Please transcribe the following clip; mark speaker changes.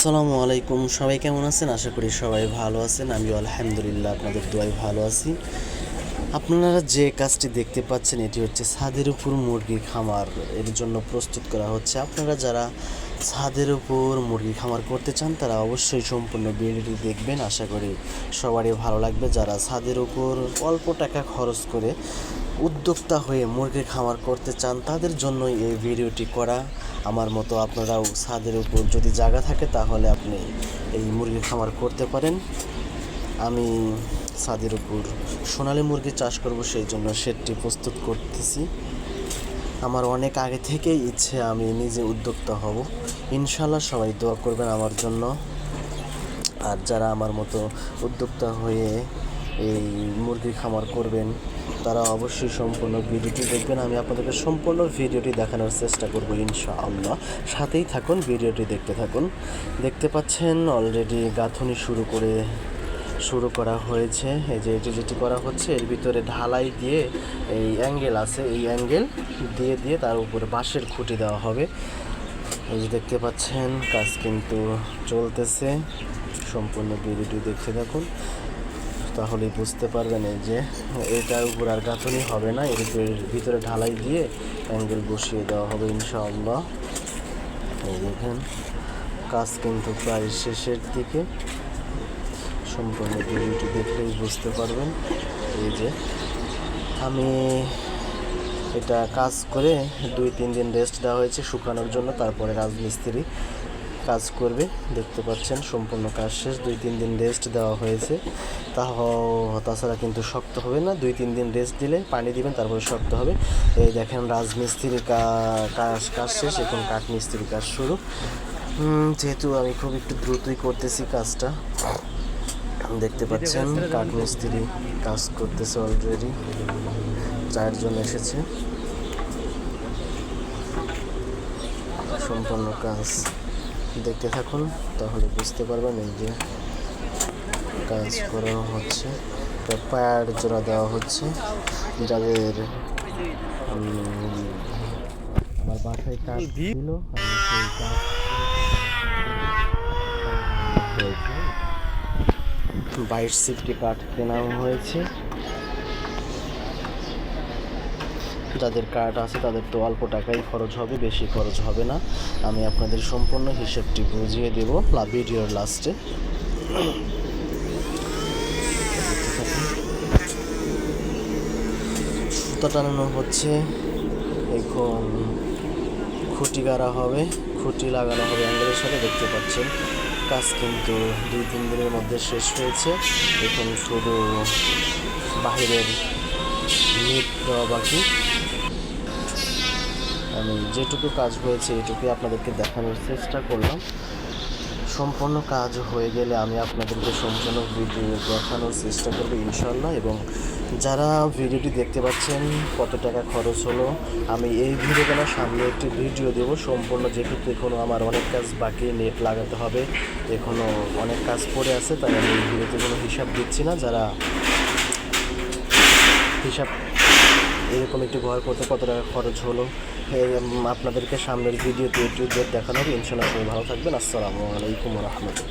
Speaker 1: আসসালামু আলাইকুম। সবাই কেমন আছেন? আশা করি সবাই ভালো আছেন। আমিও আলহামদুলিল্লাহ আপনাদের দোয়াই ভালো আছি। আপনারা যে কাজটি দেখতে পাচ্ছেন, এটি হচ্ছে ছাদের উপর মুরগির খামার। এর জন্য প্রস্তুত করা হচ্ছে। আপনারা যারা ছাদের উপর মুরগি খামার করতে চান, তারা অবশ্যই সম্পূর্ণ ভিডিওটি দেখবেন। আশা করি সবারই ভালো লাগবে। যারা ছাদের উপর অল্প টাকা খরচ করে উদ্যোক্তা হয়ে মুরগির খামার করতে চান, তাদের জন্যই এই ভিডিওটি করা। আমার মতো আপনারাও ছাদের উপর যদি জায়গা থাকে, তাহলে আপনি এই মুরগির খামার করতে পারেন। আমি ছাদের উপর সোনালী মুরগি চাষ করব, সেই জন্য শেডটি প্রস্তুত করতেছি। আমার অনেক আগে থেকেই ইচ্ছে, আমি নিজে উদ্যোক্তা হব। ইনশাল্লাহ সবাই দোয়া করবেন আমার জন্য। আর যারা আমার মতো উদ্যোক্তা হয়ে এই মুরগির খামার করবেন, তারা অবশ্যই সম্পূর্ণ ভিডিওটি দেখবেন। আমি আপনাদেরকে সম্পূর্ণ ভিডিওটি দেখানোর চেষ্টা করব ইনশাআল্লাহ। সাথেই থাকুন, ভিডিওটি দেখতে থাকুন। দেখতে পাচ্ছেন অলরেডি গাঁথনি শুরু করে, শুরু করা হয়েছে। এই যে এটি যেটি করা হচ্ছে, এর ভিতরে ঢালাই দিয়ে এই অ্যাঙ্গেল আছে। এই অ্যাঙ্গেল দিয়ে দিয়ে তার উপরে বাঁশের খুঁটি দেওয়া হবে। এই যে দেখতে পাচ্ছেন, কাজ কিন্তু চলতেছে। সম্পূর্ণ ভিডিওটি দেখতে থাকুন। তাহলেই বুঝতে পারবেন এই যে এটার উপর আর গাঁথনি হবে না, এর ভিতরে ঢালাই দিয়ে অ্যাঙ্গেল বসিয়ে দেওয়া হবে ইনশাআল্লাহ। এই দেখেন, কাজ কিন্তু প্রায় শেষের দিকে। সম্পূর্ণ ভিডিওটি দেখলেই বুঝতে পারবেন। এই যে, আমি এটা কাজ করে দুই তিন দিন রেস্ট দেওয়া হয়েছে শুকানোর জন্য, তারপরে রাজমিস্ত্রি কাজ করবে, দেখতে পাচ্ছেন সম্পূর্ণ কাজ শেষ, দুই, তিন দিন রেস্ট দেওয়া হয়েছে। তাহ, তাছাড়া কিন্তু শক্ত হবে না, দুই, তিন দিন রেস্ট দিলে পানি দিবেন, তারপরে শক্ত হবে। এই দেখেন রাজমিস্ত্রির কাজ কাজ শেষ, এখন কাঠ মিস্ত্রির কাজ শুরু। যেহেতু আমি খুব একটু দ্রুতই করতেছি কাজটা, দেখতে পাচ্ছেন কাঠ মিস্ত্রি কাজ করতেছে অলরেডি চারজন এসেছে। সম্পূর্ণ কাজ দেখতে থাকুন, তাহলে বুঝতে পারবেন এই যে কাজ করানো হচ্ছে। পায়ার জোড়া দেওয়া হচ্ছে। যাদের আমার বাসায় কাজ কাজ বাইশ সিফটি কাঠ কেনা হয়েছে। যাদের কার্ড আছে তাদের তো অল্প টাকাই খরচ হবে, বেশি খরচ হবে না। আমি আপনাদের সম্পূর্ণ হিসেবটি বুঝিয়ে দেবো ভিডিওর লাস্টে সুতা টানানো হচ্ছে। এখন খুঁটি গাড়া হবে, খুঁটি লাগানো হবে অ্যাঙ্গেলের সাথে, দেখতে পাচ্ছেন। কাজ কিন্তু দুই, তিন দিনের মধ্যে শেষ হয়েছে। এখন শুধু বাহিরের নিট দেওয়া বাকি। আমি যেটুকু কাজ হয়েছে এটুকুই আপনাদেরকে দেখানোর চেষ্টা করলাম। সম্পূর্ণ কাজ হয়ে গেলে আমি আপনাদেরকে সম্পূর্ণ ভিডিও দেখানোর চেষ্টা করব ইনশাল্লাহ এবং যারা ভিডিওটি দেখতে পাচ্ছেন কত টাকা খরচ হলো, আমি এই ভিডিও কেনার সামনে একটি ভিডিও দেবো। সম্পূর্ণ যেহেতু এখনও আমার অনেক কাজ বাকি, নেট লাগাতে হবে এখনও অনেক কাজ পড়ে আছে, তাই আমি এই ভিডিওতে কোনো হিসাব দিচ্ছি না। যারা হিসাব এরকম একটি ঘর করতে কত টাকা খরচ হলো? আপনাদেরকে সামনের ভিডিওতে একটু দেখানো হবে। ইনশাল্লাহ ভালো থাকবেন। আসসালামু আলাইকুম রহমতুল্লাহ।